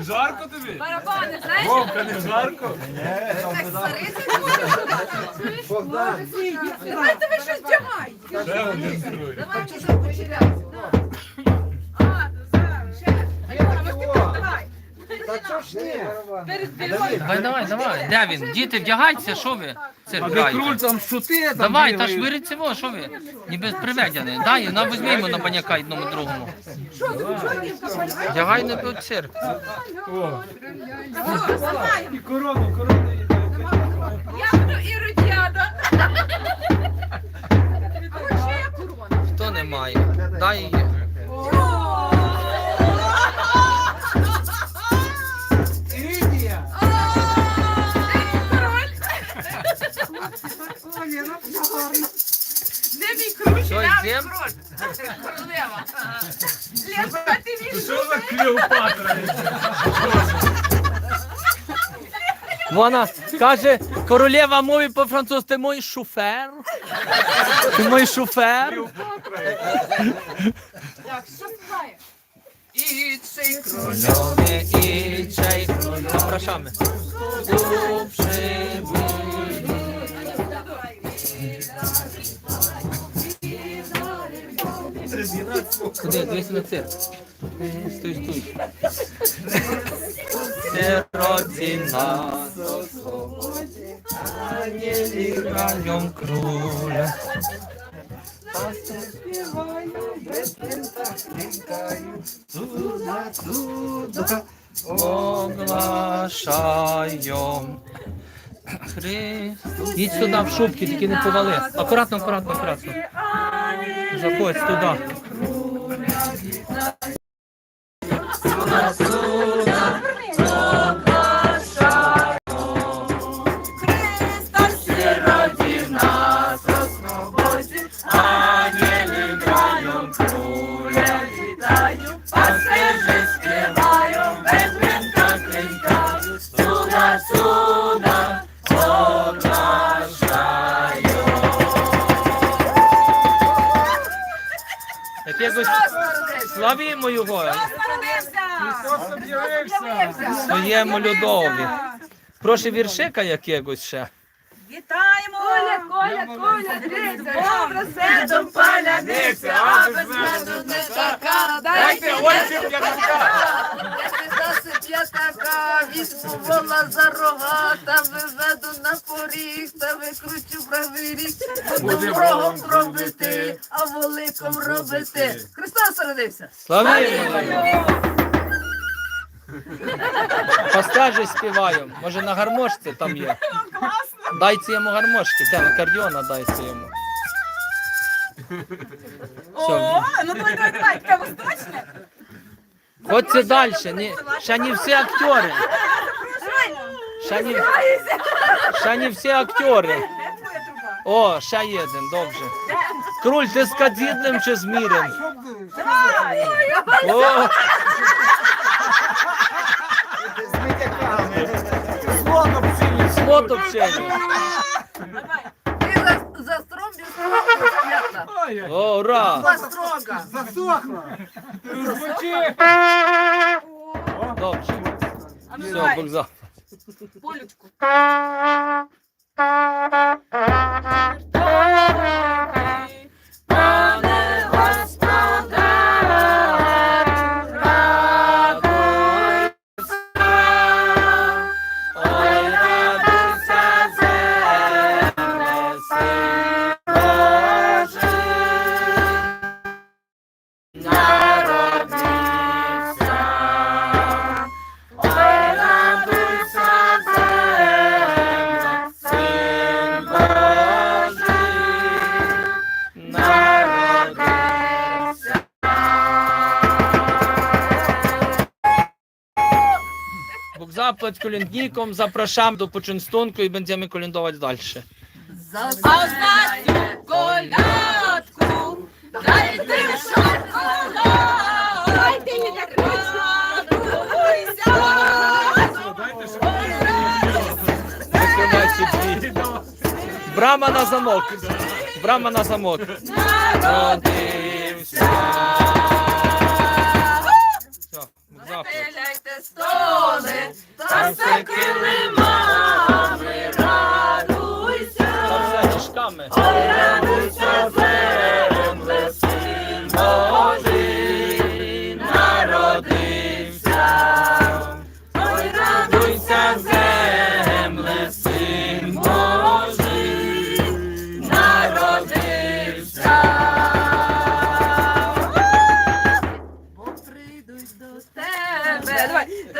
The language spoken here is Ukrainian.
Жарко тобі? Барабани, знаєш? Вовка, не жарко? Богдан, Давай тебе щось тягай. Давай Давай, давай, давай. Де він? Діти, вдягайтеся, що ви? А граєте? там шути, там Давай, та ж бігають. вирить що ви? Ніби приведені. Дай, на візьмімо на баняка одному другому. Вдягай не під цирк. І корону, корону. і- Я буду іродіада. Хто не має? Дай її. Де мій круче? Що, Я йдем? Королева. Леска, ти Ти віж. Що за Клеопатра? Вона каже, королева мові по-французьки, ти мій шофер. Ти мій шофер. Так, що співає? І цей корольові, і цей корольові. Запрошamy. Куди? Дивись на цирк. Стой, стой. Це родина, ангелі гранем круля. Оглашаєм. Христ. Їдь сюди в шубки, тільки не повали. Акуратно, акуратно, акуратно. Заходь туди. Coração. Якось славімо його, Хто об'явився? своєму людові. Прошу віршика якогось ще. Вітаємо! Коля, Коля, Коля, дивіться, добре медом паляниця, а без меду не така. Дайте очі п'ятака. Така, візьму вола за рога, та виведу на поріг, та викручу правий ріг, буду рогом пробити, а воликом робити. Христос родився! Його. Пастежі співаємо. Може на гармошці там є. Дайте йому гармошки, де акордіона дайте йому. Все. ну давай, давай, давай, таке восточне. Ходьте далі. Ні, ще не всі актори. Ще не, ще не всі актори. О, ще один, добре. Круль, ти з кадідним чи з мірем? О, З митяками. Свята. О, ура! За строга. Засохло. розбочи. Добре. А ну Все, давай, Богдан. Полючку. Zapłać kolędnikom, zapraszam do poczęstunku i będziemy kolędować dalsze. А останню колядку дайте шоколад. Дайте. Брама на замок. Брама на замок. Родився. Стеляйте столи, та все килимами радуйся. Та все радуйся, земле,